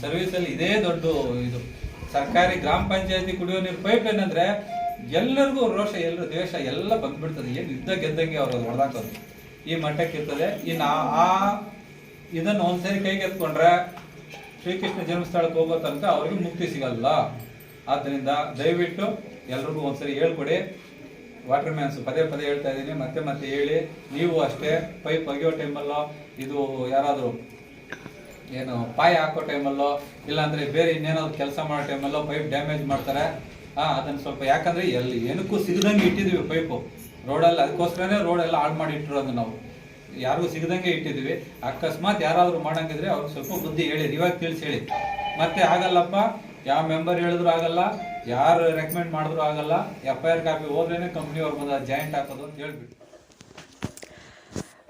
ಸರ್ವಿಸಲ್ಲಿ ಇದೇ ದೊಡ್ಡ ಇದು. ಸರ್ಕಾರಿ ಗ್ರಾಮ ಪಂಚಾಯತಿ ಕುಡಿಯೋ ನೀರು ಪೈಪ್ ಲೈನ್ ಎಲ್ಲರಿಗೂ ರೋಷ, ಎಲ್ಲರ ದ್ವೇಷ, ಎಲ್ಲ ಬಂದ್ಬಿಡ್ತದೆ. ಏನು ಯುದ್ಧ ಗೆದ್ದಂಗೆ ಅವ್ರು ಹೊಡೆದಾಕೋದು ಈ ಮಟ್ಟಕ್ಕೆ ಇರ್ತದೆ. ಇನ್ನು ಆ- ಆ ಇದನ್ನು ಒಂದ್ಸರಿ ಕೈಗೆತ್ಕೊಂಡ್ರೆ ಶ್ರೀಕೃಷ್ಣ ಜನ್ಮಸ್ಥಳಕ್ಕೆ ಹೋಗೋ ತನಕ ಅವ್ರಿಗೆ ಮುಕ್ತಿ ಸಿಗಲ್ಲ. ಆದ್ದರಿಂದ ದಯವಿಟ್ಟು ಎಲ್ರಿಗೂ ಒಂದ್ಸರಿ ಹೇಳ್ಕೊಡಿ. ವಾಟರ್ ಮ್ಯಾನ್ಸ್ ಪದೇ ಪದೇ ಹೇಳ್ತಾ ಇದ್ದೀನಿ. ಮತ್ತೆ ಮತ್ತೆ ಹೇಳಿ. ನೀವು ಅಷ್ಟೇ. ಪೈಪ್ ಒಗೆಯೋ ಟೈಮಲ್ಲೋ ಇದು ಯಾರಾದರೂ ಏನು ಪಾಯ ಹಾಕೋ ಟೈಮಲ್ಲೋ ಇಲ್ಲಾಂದ್ರೆ ಬೇರೆ ಇನ್ನೇನಾದ್ರು ಕೆಲಸ ಮಾಡೋ ಟೈಮಲ್ಲೋ ಪೈಪ್ ಡ್ಯಾಮೇಜ್ ಮಾಡ್ತಾರೆ. ಹಾ ಅದನ್ನ ಸ್ವಲ್ಪ ಯಾಕಂದ್ರೆ ಎಲ್ಲಿ ಏನಕ್ಕೂ ಸಿಗದಂಗೆ ಇಟ್ಟಿದೀವಿ ಪೈಪು ರೋಡಲ್ಲಿ ಅದಕ್ಕೋಸ್ಕರನೇ ರೋಡ್ ಎಲ್ಲ ಹಾಳು ಮಾಡಿ ಇಟ್ಟಿರೋದು ನಾವು. ಯಾರಿಗೂ ಸಿಗದಂಗೆ ಇಟ್ಟಿದೀವಿ. ಅಕಸ್ಮಾತ್ ಯಾರಾದ್ರೂ ಮಾಡಂಗಿದ್ರೆ ಅವ್ರಿಗೆ ಸ್ವಲ್ಪ ಬುದ್ಧಿ ಹೇಳಿ, ಇವಾಗ ತಿಳಿಸಿ ಹೇಳಿ. ಮತ್ತೆ ಆಗಲ್ಲಪ್ಪ, ಯಾವ ಮೆಂಬರ್ ಹೇಳಿದ್ರು ಆಗಲ್ಲ, ಯಾರು ರೆಕಮೆಂಡ್ ಮಾಡಿದ್ರು ಆಗಲ್ಲ ಎಫ್ ಐ ಆರ್ ಕಾಪಿ ಹೋದ್ರೇನೆ ಕಂಪ್ನಿಯವ್ರು ಬಂದ ಜಾಯಿಂಟ್ ಹಾಕೋದು ಅಂತ ಹೇಳ್ಬಿಟ್ಟು.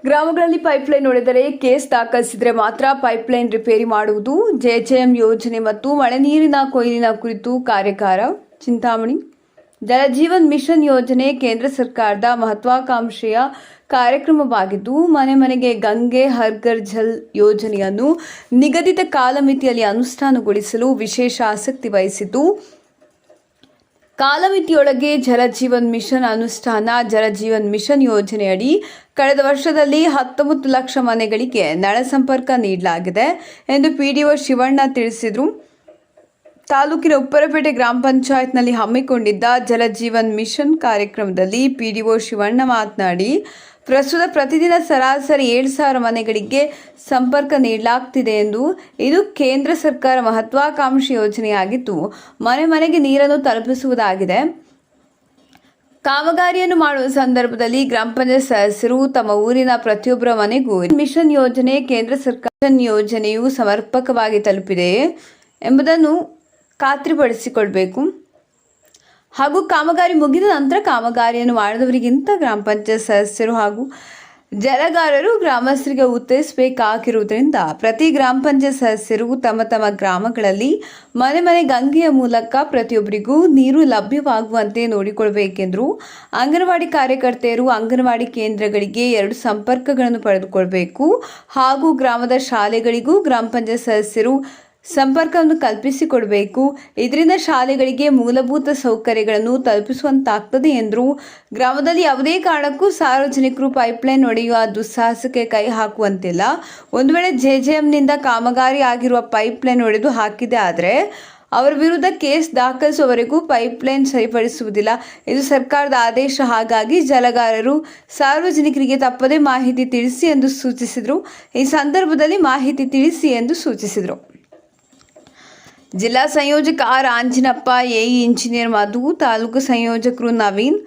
ಗ್ರಾಮಗಳಲ್ಲಿ ಪೈಪ್ಲೈನ್ ನೋಡಿದರೆ ಕೇಸ್ ದಾಖಲಿಸಿದರೆ ಮಾತ್ರ ಪೈಪ್ಲೈನ್ ರಿಪೇರಿ ಮಾಡುವುದು. ಜೆಜೆಎಂ ಯೋಜನೆ ಮತ್ತು ಮಳೆ ನೀರಿನ ಕೊಯ್ಲಿನ ಕುರಿತು ಕಾರ್ಯಕಾರ ಚಿಂತಾಮಣಿ. ಜಲಜೀವನ್ ಮಿಷನ್ ಯೋಜನೆ ಕೇಂದ್ರ ಸರ್ಕಾರದ ಮಹತ್ವಾಕಾಂಕ್ಷೆಯ ಕಾರ್ಯಕ್ರಮವಾಗಿದ್ದು, ಮನೆ ಮನೆಗೆ ಗಂಗೆ ಹರ್ಗರ್ ಜಲ್ ಯೋಜನೆಯನ್ನು ನಿಗದಿತ ಕಾಲಮಿತಿಯಲ್ಲಿ ಅನುಷ್ಠಾನಗೊಳಿಸಲು ವಿಶೇಷ ಆಸಕ್ತಿ ವಹಿಸಿದ್ದು ಕಾಲಮಿತಿಯೊಳಗೆ ಜಲಜೀವನ್ ಮಿಷನ್ ಅನುಷ್ಠಾನ ಜಲಜೀವನ್ ಮಿಷನ್ ಯೋಜನೆಯಡಿ ಕಳೆದ ವರ್ಷದಲ್ಲಿ ಹತ್ತೊಂಬತ್ತು ಲಕ್ಷ ಮನೆಗಳಿಗೆ ನಳ ಸಂಪರ್ಕ ನೀಡಲಾಗಿದೆ ಎಂದು ಪಿಡಿಒ ಶಿವಣ್ಣ ತಿಳಿಸಿದರು. ತಾಲೂಕಿನ ಉಪ್ಪರಪೇಟೆ ಗ್ರಾಮ ಪಂಚಾಯತ್ನಲ್ಲಿ ಹಮ್ಮಿಕೊಂಡಿದ್ದ ಜಲಜೀವನ್ ಮಿಷನ್ ಕಾರ್ಯಕ್ರಮದಲ್ಲಿ ಪಿಡಿಒ ಶಿವಣ್ಣ ಮಾತನಾಡಿ ಪ್ರಸ್ತುತ ಪ್ರತಿದಿನ ಸರಾಸರಿ ಏಳು ಸಾವಿರ ಮನೆಗಳಿಗೆ ಸಂಪರ್ಕ ನೀಡಲಾಗ್ತಿದೆ ಎಂದು ಇದು ಕೇಂದ್ರ ಸರ್ಕಾರ ಮಹತ್ವಾಕಾಂಕ್ಷಿ ಯೋಜನೆಯಾಗಿದ್ದು ಮನೆ ಮನೆಗೆ ನೀರನ್ನು ತಲುಪಿಸುವುದಾಗಿದೆ. ಕಾಮಗಾರಿಯನ್ನು ಮಾಡುವ ಸಂದರ್ಭದಲ್ಲಿ ಗ್ರಾಮ ಪಂಚಾಯತ್ ಸದಸ್ಯರು ತಮ್ಮ ಊರಿನ ಪ್ರತಿಯೊಬ್ಬರ ಮನೆಗೂ ಮಿಷನ್ ಯೋಜನೆ, ಕೇಂದ್ರ ಸರ್ಕಾರ ಯೋಜನೆಯು ಸಮರ್ಪಕವಾಗಿ ತಲುಪಿದೆಯೇ ಎಂಬುದನ್ನು ಖಾತ್ರಿಪಡಿಸಿಕೊಳ್ಬೇಕು. ಹಾಗೂ ಕಾಮಗಾರಿ ಮುಗಿದ ನಂತರ ಕಾಮಗಾರಿಯನ್ನು ಮಾಡಿದವರಿಗಿಂತ ಗ್ರಾಮ ಪಂಚಾಯತ್ ಸದಸ್ಯರು ಹಾಗೂ ಜಲಗಾರರು ಗ್ರಾಮಸ್ಥರಿಗೆ ಉತ್ತರಿಸಬೇಕಾಗಿರುವುದರಿಂದ ಪ್ರತಿ ಗ್ರಾಮ ಪಂಚಾಯತ್ ಸದಸ್ಯರು ತಮ್ಮ ತಮ್ಮ ಗ್ರಾಮಗಳಲ್ಲಿ ಮನೆ ಮನೆ ಗಂಗೆಯ ಮೂಲಕ ಪ್ರತಿಯೊಬ್ಬರಿಗೂ ನೀರು ಲಭ್ಯವಾಗುವಂತೆ ನೋಡಿಕೊಳ್ಬೇಕೆಂದರು ಅಂಗನವಾಡಿ ಕಾರ್ಯಕರ್ತೆಯರು ಅಂಗನವಾಡಿ ಕೇಂದ್ರಗಳಿಗೆ ಎರಡು ಸಂಪರ್ಕಗಳನ್ನು ಪಡೆದುಕೊಳ್ಬೇಕು ಹಾಗೂ ಗ್ರಾಮದ ಶಾಲೆಗಳಿಗೂ ಗ್ರಾಮ ಪಂಚಾಯತ್ ಸದಸ್ಯರು ಸಂಪರ್ಕವನ್ನು ಕಲ್ಪಿಸಿಕೊಡಬೇಕು. ಇದರಿಂದ ಶಾಲೆಗಳಿಗೆ ಮೂಲಭೂತ ಸೌಕರ್ಯಗಳನ್ನು ತಲುಪಿಸುವಂತಾಗ್ತದೆ ಎಂದರು. ಗ್ರಾಮದಲ್ಲಿ ಯಾವುದೇ ಕಾರಣಕ್ಕೂ ಸಾರ್ವಜನಿಕರು ಪೈಪ್ಲೈನ್ ಒಡೆಯುವ ದುಸ್ಸಾಹಸಕ್ಕೆ ಕೈ ಹಾಕುವಂತಿಲ್ಲ. ಒಂದು ವೇಳೆ ಜೆ ಜೆ ಎಂನಿಂದ ಕಾಮಗಾರಿ ಆಗಿರುವ ಪೈಪ್ಲೈನ್ ಒಡೆದು ಹಾಕಿದೆ ಆದರೆ, ಅವರ ವಿರುದ್ಧ ಕೇಸ್ ದಾಖಲಿಸುವವರೆಗೂ ಪೈಪ್ಲೈನ್ ಸರಿಪಡಿಸುವುದಿಲ್ಲ. ಇದು ಸರ್ಕಾರದ ಆದೇಶ. ಹಾಗಾಗಿ ಜಲಗಾರರು ಸಾರ್ವಜನಿಕರಿಗೆ ತಪ್ಪದೇ ಮಾಹಿತಿ ತಿಳಿಸಿ ಎಂದು ಸೂಚಿಸಿದರು. ಈ ಸಂದರ್ಭದಲ್ಲಿ ಮಾಹಿತಿ ತಿಳಿಸಿ ಎಂದು ಸೂಚಿಸಿದರು. ಜಿಲ್ಲಾ ಸಂಯೋಜಕ R Anjinappa A E engineer Madhu, taluk ಸಂಯೋಜಕರು Naveen,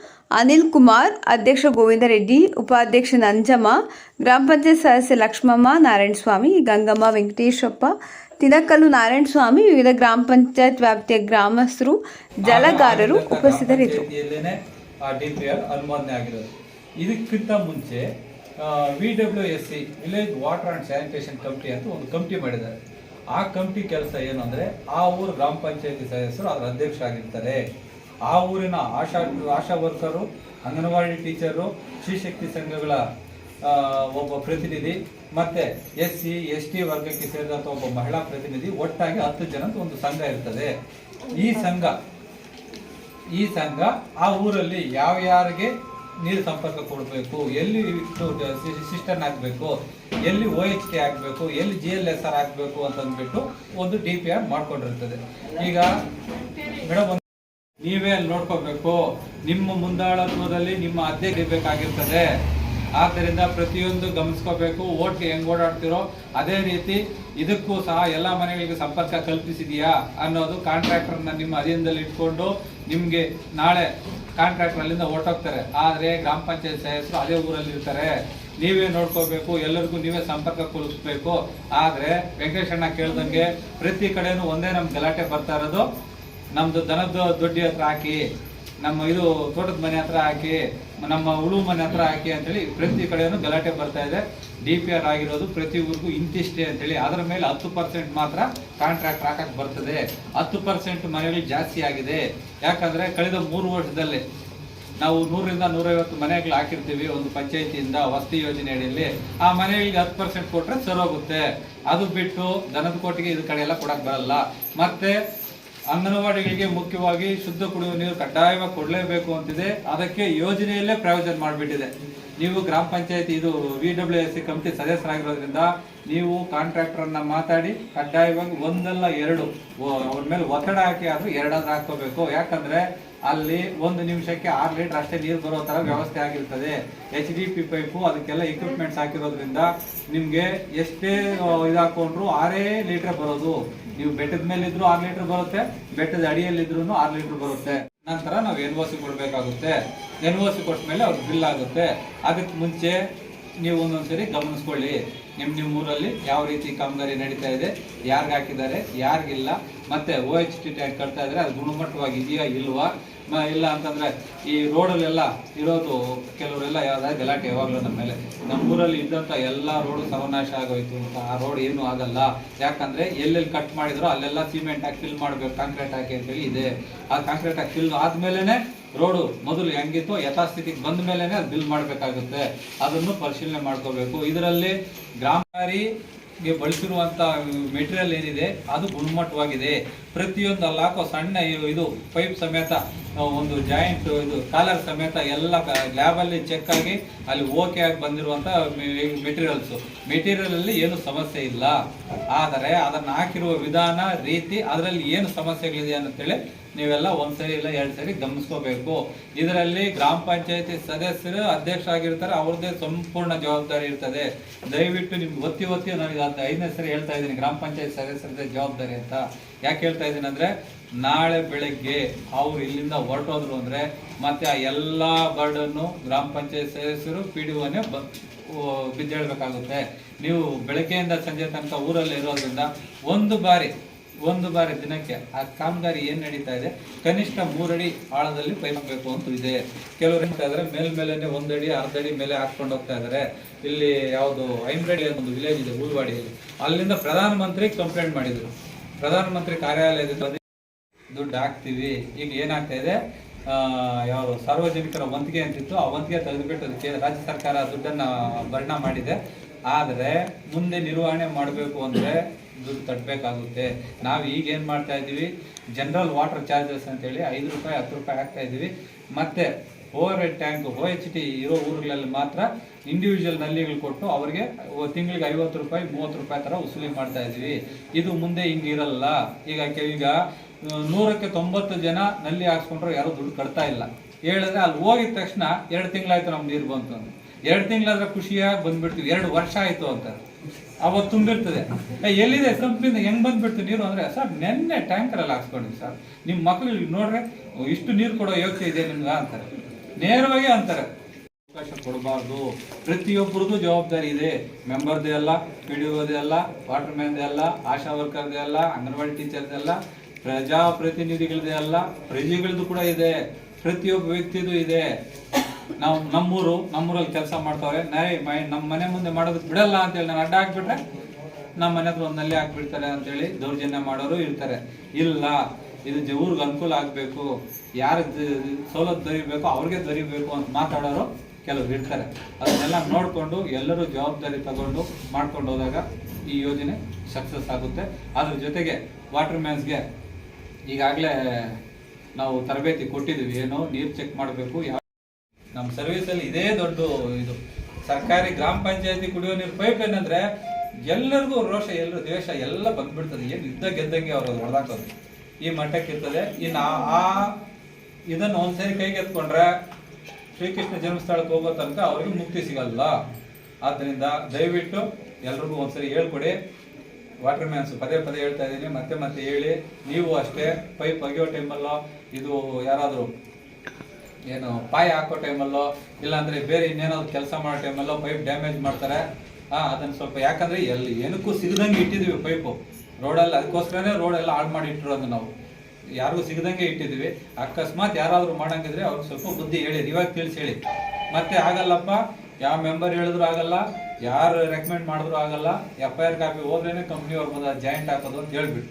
Anil Kumar, ಅಧ್ಯಕ್ಷ ಗೋವಿಂದ ರೆಡ್ಡಿ, ಉಪಾಧ್ಯಕ್ಷ ನಂಜಮ್ಮ, ಗ್ರಾಮ ಪಂಚಾಯತ್ ಸದಸ್ಯ ಲಕ್ಷ್ಮಮ್ಮ, ನಾರಾಯಣಸ್ವಾಮಿ, ಗಂಗಮ್ಮ ವೆಂಕಟೇಶಪ್ಪ, ತಿನಕಲ್ಲು ನಾರಾಯಣಸ್ವಾಮಿ, ವಿವಿಧ ಗ್ರಾಮ ಪಂಚಾಯತ್ ವ್ಯಾಪ್ತಿಯ ಗ್ರಾಮಸ್ಥರು, ಜಲಗಾರರು ಉಪಸ್ಥಿತರಿದ್ದರು. ಇದಕ್ಕಿಂತ ಮುಂಚೆ V W S C village water and sanitation committee ಅಂತ ಒಂದು ಕಮಿಟಿ ಮಾಡಿದ್ದಾರೆ. ಆ ಕಮಿಟಿ ಕೆಲಸ ಏನು ಅಂದರೆ ಆ ಊರು ಗ್ರಾಮ ಪಂಚಾಯತಿ ಸದಸ್ಯರು ಅದರ ಅಧ್ಯಕ್ಷರಾಗಿರ್ತಾರೆ. ಆ ಊರಿನ ಆಶಾ ಆಶಾ ವರ್ಕರು, ಅಂಗನವಾಡಿ ಟೀಚರು ಶ್ರೀಶಕ್ತಿ ಸಂಘಗಳ ಒಬ್ಬ ಪ್ರತಿನಿಧಿ ಮತ್ತೆ ಎಸ್ ಸಿ ಎಸ್ ಟಿ ವರ್ಗಕ್ಕೆ ಸೇರಿದಂತ ಒಬ್ಬ ಮಹಿಳಾ ಪ್ರತಿನಿಧಿ ಒಟ್ಟಾಗಿ ಹತ್ತು ಜನದ ಒಂದು ಸಂಘ ಇರ್ತದೆ. ಈ ಸಂಘ ಈ ಸಂಘ ಆ ಊರಲ್ಲಿ ಯಾವ ಯಾರಿಗೆ ನೀರು ಸಂಪರ್ಕ ಕೊಡಬೇಕು, ಎಲ್ಲಿ ಸಿಸ್ಟರ್ನ್ ಆಗಬೇಕು ಎಲ್ಲಿ ಓ ಎಚ್ ಟಿ ಆಗಬೇಕು ಎಲ್ಲಿ ಜಿ ಎಲ್ ಎಸ್ ಆರ್ ಆಗಬೇಕು ಅಂತಂದ್ಬಿಟ್ಟು ಒಂದು ಡಿ ಪಿ ಆರ್ ಮಾಡಿಕೊಂಡಿರ್ತದೆ. ಈಗ ಮೇಡಮ್ ನೀವೇ ಅಲ್ಲಿ ನೋಡ್ಕೋಬೇಕು, ನಿಮ್ಮ ಮುಂದಾಳತ್ವದಲ್ಲಿ ನಿಮ್ಮ ಅಧ್ಯಕ್ಷ ಬೇಕಾಗಿರ್ತದೆ. ಆದ್ದರಿಂದ ಪ್ರತಿಯೊಂದು ಗಮನಿಸ್ಕೋಬೇಕು, ಓಟ್ ಹೆಂಗೆ ಓಡಾಡ್ತಿರೋ, ಅದೇ ರೀತಿ ಇದಕ್ಕೂ ಸಹ ಎಲ್ಲ ಮನೆಗಳಿಗೆ ಸಂಪರ್ಕ ಕಲ್ಪಿಸಿದೆಯಾ ಅನ್ನೋದು ಕಾಂಟ್ರಾಕ್ಟರ್ನ ನಿಮ್ಮ ಅಧೀನದಲ್ಲಿ ಇಟ್ಕೊಂಡು ನಿಮ್ಗೆ ನಾಳೆ ಕಾಂಟ್ರಾಕ್ಟರ್ ಅಲ್ಲಿಂದ ಹೊರಟೋಗ್ತಾರೆ ಆದರೆ ಗ್ರಾಮ ಪಂಚಾಯತ್ ಸದಸ್ಯರು ಅದೇ ಊರಲ್ಲಿ ಇರ್ತಾರೆ ನೀವೇ ನೋಡ್ಕೋಬೇಕು, ಎಲ್ಲರಿಗೂ ನೀವೇ ಸಂಪರ್ಕ ಕೊಲಿಸ್ಬೇಕು ಆದರೆ ವೆಂಕಟೇಶಣ್ಣ ಕೇಳ್ದಂಗೆ ಪ್ರತಿ ಕಡೆನೂ ಒಂದೇ ನಮ್ಮ ಗಲಾಟೆ ಬರ್ತಾ ಇರೋದು. ನಮ್ಮದು ದನದ ದೊಡ್ಡಿ ಹತ್ರ ಹಾಕಿ, ನಮ್ಮ ಇದು ತೋಟದ ಮನೆ ಹತ್ರ ಹಾಕಿ ನಮ್ಮ ಉಳು ಮನೆ ಹತ್ರ ಹಾಕಿ ಅಂತೇಳಿ ಪ್ರತಿ ಕಡೆಯೂ ಗಲಾಟೆ ಬರ್ತಾ ಇದೆ. ಡಿ ಪಿ ಆರ್ ಆಗಿರೋದು ಪ್ರತಿ ಊರಿಗೂ ಇಂತಿಷ್ಟೇ ಅಂತೇಳಿ. ಅದರ ಮೇಲೆ ಹತ್ತು ಪರ್ಸೆಂಟ್ ಮಾತ್ರ ಕಾಂಟ್ರಾಕ್ಟ್ ಹಾಕಕ್ಕೆ ಬರ್ತದೆ. ಹತ್ತು ಪರ್ಸೆಂಟ್ ಮನೆಗಳು ಜಾಸ್ತಿ ಆಗಿದೆ. ಯಾಕಂದರೆ ಕಳೆದ ಮೂರು ವರ್ಷದಲ್ಲಿ ನಾವು ನೂರರಿಂದ ನೂರೈವತ್ತು ಮನೆಗಳು ಹಾಕಿರ್ತೀವಿ ಒಂದು ಪಂಚಾಯತಿಯಿಂದ ವಸತಿ ಯೋಜನೆ ಅಡಿಯಲ್ಲಿ ಆ ಮನೆಗಳಿಗೆ ಹತ್ತು ಪರ್ಸೆಂಟ್ ಕೊಟ್ರೆ ಸರೋಗುತ್ತೆ ಅದು ಬಿಟ್ಟು ದನದ ಕೋಟಿಗೆ ಇದು ಕಡೆ ಎಲ್ಲ ಕೊಡೋಕ್ಕೆ ಬರಲ್ಲ. ಮತ್ತೆ ಅಂಗನವಾಡಿಗಳಿಗೆ ಮುಖ್ಯವಾಗಿ ಶುದ್ಧ ಕುಡಿಯುವ ನೀರು ಕಡ್ಡಾಯವಾಗಿ ಕೊಡಲೇಬೇಕು ಅಂತಿದೆ. ಅದಕ್ಕೆ ಯೋಜನೆಯಲ್ಲೇ ಪ್ರಯೋಜನ ಮಾಡಿಬಿಟ್ಟಿದೆ. ನೀವು ಗ್ರಾಮ ಪಂಚಾಯತಿ, ಇದು V W S C committee ಸದಸ್ಯರಾಗಿರೋದ್ರಿಂದ ನೀವು ಕಾಂಟ್ರಾಕ್ಟರ್ನ ಮಾತಾಡಿ, ಕಡ್ಡಾಯವಾಗಿ ಒಂದಲ್ಲ ಎರಡು ಅವ್ರ ಮೇಲೆ ಒತ್ತಡ ಹಾಕಿ ಆದರೂ ಎರಡಾದ್ರೂ ಹಾಕೋಬೇಕು ಯಾಕಂದ್ರೆ ಅಲ್ಲಿ ಒಂದು ನಿಮಿಷಕ್ಕೆ ಆರು ಲೀಟರ್ ಅಷ್ಟೇ ನೀರು ಬರೋ ಥರ ವ್ಯವಸ್ಥೆ ಆಗಿರ್ತದೆ. ಎಚ್ ಡಿ ಪಿ ಪೈಪು, ಅದಕ್ಕೆಲ್ಲ ಎಕ್ವಿಪ್ಮೆಂಟ್ಸ್ ಹಾಕಿರೋದ್ರಿಂದ ನಿಮಗೆ ಎಷ್ಟೇ ಇದಾಕೊಂಡ್ರು ಆರೇ ಲೀಟರ್ ಬರೋದು. ನೀವು ಬೆಟ್ಟದ ಮೇಲೆ ಇದ್ರು ಆರು ಲೀಟರ್ ಬರುತ್ತೆ, ಬೆಟ್ಟದ ಅಡಿಯಲ್ಲಿ ಅಡಿಯಲ್ಲಿದ್ರು ಆರು ಲೀಟರ್ ಬರುತ್ತೆ. ನಂತರ ನಾವು ಎನ್ ಓ ಸಿ ಕೊಡಬೇಕಾಗುತ್ತೆ. ಎನ್ ಓ ಸಿ ಕೊಟ್ಟ ಮೇಲೆ ಅವ್ರಿಗೆ ಬಿಲ್ ಆಗುತ್ತೆ. ಅದಕ್ಕೆ ಮುಂಚೆ ನೀವು ಒಂದೊಂದ್ಸರಿ ಗಮನಿಸ್ಕೊಳ್ಳಿ. ನಿಮ್ಮ ನಿಮ್ಮ ಊರಲ್ಲಿ ಯಾವ ರೀತಿ ಕಾಮಗಾರಿ ನಡೀತಾ ಇದೆ, ಯಾರ್ಗ್ ಹಾಕಿದ್ದಾರೆ ಯಾರಿಗಿಲ್ಲ ಮತ್ತೆ ಓ ಎಚ್ ಟಿ ಟ್ಯಾಂಕ್ ಕಟ್ತಾ ಇದ್ರೆ ಅದು ಗುಣಮಟ್ಟವಾಗಿ ಇದೆಯಾ, ಇಲ್ವಾ ಇಲ್ಲ ಅಂತಂದ್ರೆ ಈ ರೋಡಲ್ಲೆಲ್ಲ ಇರೋದು ಕೆಲವರೆಲ್ಲ ಯಾವ್ದಾದ್ರು ಗಲಾಟೆ ಯಾವಾಗಲೂ ನಮ್ಮ ಮೇಲೆ. ನಮ್ಮ ಊರಲ್ಲಿ ಇದ್ದಂತ ಎಲ್ಲಾ ರೋಡು ಸರ್ವನಾಶ ಆಗೋಯ್ತು ಅಂತ ಆ ರೋಡ್ ಏನು ಆಗಲ್ಲ. ಯಾಕಂದ್ರೆ ಎಲ್ಲೆಲ್ಲಿ ಕಟ್ ಮಾಡಿದ್ರು ಅಲ್ಲೆಲ್ಲ ಸಿಮೆಂಟ್ ಹಾಕಿ ಫಿಲ್ ಮಾಡ್ಬೇಕು ಕಾಂಕ್ರೀಟ್ ಹಾಕಿ ಅಂತೇಳಿ ಇದೆ. ಆ ಕಾಂಕ್ರೀಟ್ ಹಾಕಿ ಫಿಲ್ ಆದ್ಮೇಲೆನೆ ರೋಡು ಮೊದಲು ಹೆಂಗಿತ್ತು ಯಥಾಸ್ಥಿತಿಗೆ ಬಂದ ಮೇಲೆನೆ ಅದು ಬಿಲ್ ಮಾಡಬೇಕಾಗುತ್ತೆ. ಅದನ್ನು ಪರಿಶೀಲನೆ ಮಾಡ್ಕೋಬೇಕು. ಇದರಲ್ಲಿ ಗ್ರಾಮೀಗೆ ಬಳಸಿರುವಂತ ಮೆಟೀರಿಯಲ್ ಏನಿದೆ, ಅದು ಗುಣಮಟ್ಟವಾಗಿದೆ. ಪ್ರತಿಯೊಂದು ಅಲ್ಲಿ ಹಾಕೋ ಸಣ್ಣ ಇದು ಪೈಪ್ ಸಮೇತ ಒಂದು ಜಾಯಿಂಟ್ ಇದು ಕಾಲರ್ ಸಮೇತ ಎಲ್ಲ ಲ್ಯಾಬ್ ಅಲ್ಲಿ ಚೆಕ್ ಆಗಿ ಅಲ್ಲಿ ಓಕೆ ಆಗಿ ಬಂದಿರುವಂತ ಮೆಟೀರಿಯಲ್ಸ್ ಮೆಟೀರಿಯಲ್ ಅಲ್ಲಿ ಏನು ಸಮಸ್ಯೆ ಇಲ್ಲ. ಆದರೆ ಅದನ್ನ ಹಾಕಿರುವ ವಿಧಾನ, ರೀತಿ, ಅದರಲ್ಲಿ ಏನು ಸಮಸ್ಯೆಗಳಿದೆ ಅಂತೇಳಿ ನೀವೆಲ್ಲ ಒಂದ್ಸರಿ ಇಲ್ಲ ಎರಡ್ ಸರಿ ಗಮನಿಸ್ಕೋಬೇಕು. ಇದರಲ್ಲಿ ಗ್ರಾಮ ಪಂಚಾಯತಿ ಸದಸ್ಯರು ಅಧ್ಯಕ್ಷ ಆಗಿರ್ತಾರೆ ಅವ್ರದ್ದೇ ಸಂಪೂರ್ಣ ಜವಾಬ್ದಾರಿ ಇರ್ತದೆ. ದಯವಿಟ್ಟು ನಿಮ್ಗೆ ಒತ್ತಿ ಒತ್ತಿ ನನಗೆ ಐದನೇ ಸರಿ ಹೇಳ್ತಾ ಇದ್ದೀನಿ, ಗ್ರಾಮ ಪಂಚಾಯತ್ ಸದಸ್ಯರದೇ ಜವಾಬ್ದಾರಿ ಅಂತ. ಯಾಕೆ ಹೇಳ್ತಾ ಇದ್ದೀನಿ ಅಂದ್ರೆ, ನಾಳೆ ಬೆಳಗ್ಗೆ ಅವ್ರು ಇಲ್ಲಿಂದ ಹೊರಟೋದ್ರು ಅಂದ್ರೆ, ಮತ್ತೆ ಆ ಎಲ್ಲಾ ಬರ್ಡನ್ನು ಗ್ರಾಮ ಪಂಚಾಯತ್ ಸದಸ್ಯರು ಪಿ ಡಿ ಒನೇ ಬಿದ್ದೇಳ್ಬೇಕಾಗುತ್ತೆ ನೀವು ಬೆಳಗ್ಗೆಯಿಂದ ಸಂಜೆ ತನಕ ಊರಲ್ಲಿ ಇರೋದ್ರಿಂದ, ಒಂದು ಬಾರಿ ಒಂದು ಬಾರಿ ದಿನಕ್ಕೆ ಆ ಕಾಮಗಾರಿ ಏನ್ ನಡೀತಾ ಇದೆ? ಕನಿಷ್ಠ ಮೂರಡಿ ಆಳದಲ್ಲಿ ಪೈಪ್ ಹಾಕಬೇಕು ಅಂತ ಇದೆ. ಕೆಲವರು ಹೇಳ್ತಾ ಮೇಲ್ ಮೇಲೆನೆ ಒಂದಡಿ ಅರ್ಧ ಅಡಿ ಮೇಲೆ ಹಾಕ್ಕೊಂಡು ಹೋಗ್ತಾ ಇದಾರೆ. ಇಲ್ಲಿ ಯಾವುದು ಐಮ್ರಡಿ ಒಂದು ವಿಲೇಜ್ ಇದೆ ಉಳ್ವಾಡಿಯಲ್ಲಿ ಅಲ್ಲಿಂದ ಪ್ರಧಾನ ಮಂತ್ರಿ ಕಂಪ್ಲೇಂಟ್ ಮಾಡಿದ್ರು. ಪ್ರಧಾನ ಮಂತ್ರಿ ಕಾರ್ಯಾಲಯದಿಂದ ದುಡ್ಡು ಹಾಕ್ತೀವಿ. ಈಗ ಏನಾಗ್ತಾ ಇದೆ? ಯಾವ ಸಾರ್ವಜನಿಕರ ವಂತಿಗೆ ಅಂತಿತ್ತು. ಆ ವಂತಿಗೆ ತೆಗೆದುಬಿಟ್ಟು ಅದಕ್ಕೆ ರಾಜ್ಯ ಸರ್ಕಾರ ದುಡ್ಡನ್ನ ಬರ್ಣ ಮಾಡಿದೆ. ಆದರೆ ಮುಂದೆ ನಿರ್ವಹಣೆ ಮಾಡಬೇಕು ಅಂದ್ರೆ ದುಡ್ಡು ತಟ್ಟಬೇಕಾಗುತ್ತೆ ನಾವು ಈಗ ಏನು ಮಾಡ್ತಾ ಇದ್ದೀವಿ? ಜನರಲ್ ವಾಟರ್ ಚಾರ್ಜಸ್ ಅಂತೇಳಿ ಐದು ರೂಪಾಯಿ ಹತ್ತು ರೂಪಾಯಿ ಹಾಕ್ತಾ ಇದ್ದೀವಿ. ಮತ್ತು over head tank O H T ಇರೋ ಊರುಗಳಲ್ಲಿ ಮಾತ್ರ ಇಂಡಿವಿಜುವಲ್ ನಲ್ಲಿಗಳು ಕೊಟ್ಟು ಅವರಿಗೆ ತಿಂಗಳಿಗೆ ಐವತ್ತು ರೂಪಾಯಿ ಮೂವತ್ತು ರೂಪಾಯಿ ಥರ ವಸೂಲಿ ಮಾಡ್ತಾ ಇದ್ದೀವಿ. ಇದು ಮುಂದೆ ಹಿಂಗಿರಲ್ಲ ಈಗ ಕೆ- ಈಗ ಆ, ನೂರಕ್ಕೆ ತೊಂಬತ್ತು ಜನ ನಲ್ಲಿ ಹಾಕ್ಸ್ಕೊಂಡ್ರೆ ಯಾರೂ ದುಡ್ಡು ಕಟ್ತಾ ಇಲ್ಲ. ಹೇಳಿದ್ರೆ ಅಲ್ಲಿ ಹೋಗಿದ ತಕ್ಷಣ ಎರಡು ತಿಂಗಳಾಯ್ತು ನಮ್ಮ ನೀರು ಬಂತು ಎರಡು ತಿಂಗಳಾದ್ರೆ ಖುಷಿಯಾಗಿ ಬಂದ್ಬಿಡ್ತೀವಿ. ಎರಡು ವರ್ಷ ಆಯ್ತು ಅಂತ. ಅವತ್ತು ತುಂಬಿರ್ತದೆ. ಎಲ್ಲಿದೆ? ಸಂಪಿಂದ ಹೆಂಗ್ ಬಂದ್ಬಿಡ್ತು ನೀರು? ಅಂದ್ರೆ, ಸರ್, ನೆನ್ನೆ ಟ್ಯಾಂಕರ್ ಅಲ್ಲಿ ಹಾಕ್ಸ್ಕೊಂಡಿವಿ ಸರ್. ನಿಮ್ ಮಕ್ಳಿಗೆ ನೋಡ್ರೆ ಇಷ್ಟು ನೀರು ಕೊಡೋ ಯೋಗ್ಯತೆ ಇದೆ ನಿಮ್ಗೆ ಅಂತಾರೆ. ನೇರವಾಗಿ ಅಂತಾರೆ. ಅವಕಾಶ ಕೊಡಬಾರ್ದು. ಪ್ರತಿಯೊಬ್ಬರದ್ದು ಜವಾಬ್ದಾರಿ ಇದೆ. ಮೆಂಬರ್ದೆ ಅಲ್ಲ, ಪಿ ಡಿ ಅಲ್ಲ ವಾಟರ್ ಮ್ಯಾನ್ದೇ ಅಲ್ಲ, ಆಶಾ ವರ್ಕರ್ದೇ ಅಲ್ಲ, ಅಂಗನವಾಡಿ ಟೀಚರ್ದೇ ಅಲ್ಲ, ಪ್ರಜಾಪ್ರತಿನಿಧಿಗಳದೇ ಅಲ್ಲ ಪ್ರಜೆಗಳದ್ದು ಕೂಡ ಇದೆ. ಪ್ರತಿಯೊಬ್ಬ ವ್ಯಕ್ತಿದು ಇದೆ. ನಾವು ನಮ್ಮೂರು, ನಮ್ಮೂರಲ್ಲಿ ಕೆಲಸ ಮಾಡ್ತಾವ್ರೆ. ನೈ ಮೈ- ನಮ್ಮ ಮನೆ ಮುಂದೆ ಮಾಡೋದಕ್ಕೆ ಬಿಡಲ್ಲ ಅಂತೇಳಿ ನಾನು ಅಡ್ಡ ಹಾಕ್ಬಿಟ್ರೆ ನಮ್ಮ ಮನೆ ಹತ್ರ ಒಂದು ನಲ್ಲಿ ಹಾಕ್ಬಿಡ್ತಾರೆ ಅಂತೇಳಿ ದೌರ್ಜನ್ಯ ಮಾಡೋರು ಇರ್ತಾರೆ. ಇಲ್ಲ, ಇದು ಊರಿಗೆ ಅನುಕೂಲ ಆಗಬೇಕು. ಯಾರು ಸವಲತ್ತು ದೊರಿಬೇಕು, ಅವ್ರಿಗೆ ದೊರಿಬೇಕು ಅಂತ ಮಾತಾಡೋರು ಕೆಲವ್ರು ಇರ್ತಾರೆ. ಅದನ್ನೆಲ್ಲ ನೋಡಿಕೊಂಡು ಎಲ್ಲರೂ ಜವಾಬ್ದಾರಿ ತಗೊಂಡು ಮಾಡ್ಕೊಂಡು ಹೋದಾಗ ಈ ಯೋಜನೆ ಸಕ್ಸಸ್ ಆಗುತ್ತೆ. ಅದ್ರ ಜೊತೆಗೆ ವಾಟರ್ ಮ್ಯಾನ್ಸ್ಗೆ ಈಗಾಗಲೇ ನಾವು ತರಬೇತಿ ಕೊಟ್ಟಿದ್ದೀವಿ. ಏನು ನೀರು ಚೆಕ್ ಮಾಡಬೇಕು, ಯಾವ ನಮ್ಮ ಸರ್ವಿಸ್ ಅಲ್ಲಿ ಇದೇ ದೊಡ್ಡ ಇದು. ಸರ್ಕಾರಿ ಗ್ರಾಮ ಪಂಚಾಯತಿ ಕುಡಿಯೋ ನೀರು ಪೈಪ್ ಏನಂದ್ರೆ ಎಲ್ಲರಿಗೂ ರೋಷ ಎಲ್ಲರೂ ದ್ವೇಷ ಎಲ್ಲ ಬಂದ್ಬಿಡ್ತದೆ. ಏನು ಯುದ್ಧ ಗೆದ್ದಂಗೆ ಅವರು ಹೊಡೆದಾಕೋದು ಈ ಮಟ್ಟಕ್ಕೆ ಇರ್ತದೆ ಇನ್ನು ಆ- ಇದನ್ನು ಒಂದ್ಸರಿ ಕೈಗೆತ್ಕೊಂಡ್ರೆ ಶ್ರೀಕೃಷ್ಣ ಜನ್ಮಸ್ಥಳಕ್ಕೆ ಹೋಗೋ ತನಕ ಅವ್ರಿಗೆ ಮುಕ್ತಿ ಸಿಗಲ್ಲ. ಆದ್ದರಿಂದ ದಯವಿಟ್ಟು ಎಲ್ರಿಗೂ ಒಂದ್ಸರಿ ಹೇಳ್ಕೊಡಿ. ವಾಟರ್ ಮ್ಯಾನ್ಸ್ ಪದೇ ಪದೇ ಹೇಳ್ತಾ ಇದ್ದೀನಿ. ಮತ್ತೆ ಮತ್ತೆ ಹೇಳಿ. ನೀವು ಅಷ್ಟೇ. ಪೈಪ್ ಒಗೆಯೋ ಟೈಮಲ್ಲೋ ಇದು ಯಾರಾದರೂ ಏನು ಪಾಯ ಹಾಕೋ ಟೈಮಲ್ಲೋ ಇಲ್ಲಾಂದ್ರೆ ಬೇರೆ ಇನ್ನೇನಾದ್ರು ಕೆಲಸ ಮಾಡೋ ಟೈಮಲ್ಲೋ ಪೈಪ್ ಡ್ಯಾಮೇಜ್ ಮಾಡ್ತಾರೆ. ಹಾ ಅದನ್ನ ಸ್ವಲ್ಪ ಯಾಕಂದ್ರೆ ಎಲ್ಲಿ ಏನಕ್ಕೂ ಸಿಗದಂಗೆ ಇಟ್ಟಿದೀವಿ ಪೈಪು ರೋಡಲ್ಲಿ ಅದಕ್ಕೋಸ್ಕರನೇ ರೋಡೆಲ್ಲ ಹಾಳು ಮಾಡಿ ಇಟ್ಟಿರೋದು ನಾವು. ಯಾರಿಗೂ ಸಿಗದಂಗೆ ಇಟ್ಟಿದೀವಿ ಅಕಸ್ಮಾತ್ ಯಾರಾದ್ರೂ ಮಾಡಂಗಿದ್ರೆ ಅವ್ರಿಗೆ ಸ್ವಲ್ಪ ಬುದ್ಧಿ ಹೇಳಿ, ಇವಾಗ ತಿಳಿಸಿ ಹೇಳಿ. ಮತ್ತೆ ಆಗಲ್ಲಪ್ಪ, ಯಾವ ಮೆಂಬರ್ ಹೇಳಿದ್ರು ಆಗಲ್ಲ, ಯಾರು ರೆಕಮೆಂಡ್ ಮಾಡಿದ್ರು ಆಗಲ್ಲ ಎಫ್ ಐ ಆರ್ ಕಾಪಿ ಹೋದ್ರೇನೆ ಕಂಪ್ನಿ ಅವ್ರ ಜಾಯಿಂಟ್ ಹಾಕೋದು ಅಂತ ಹೇಳ್ಬಿಟ್ಟು.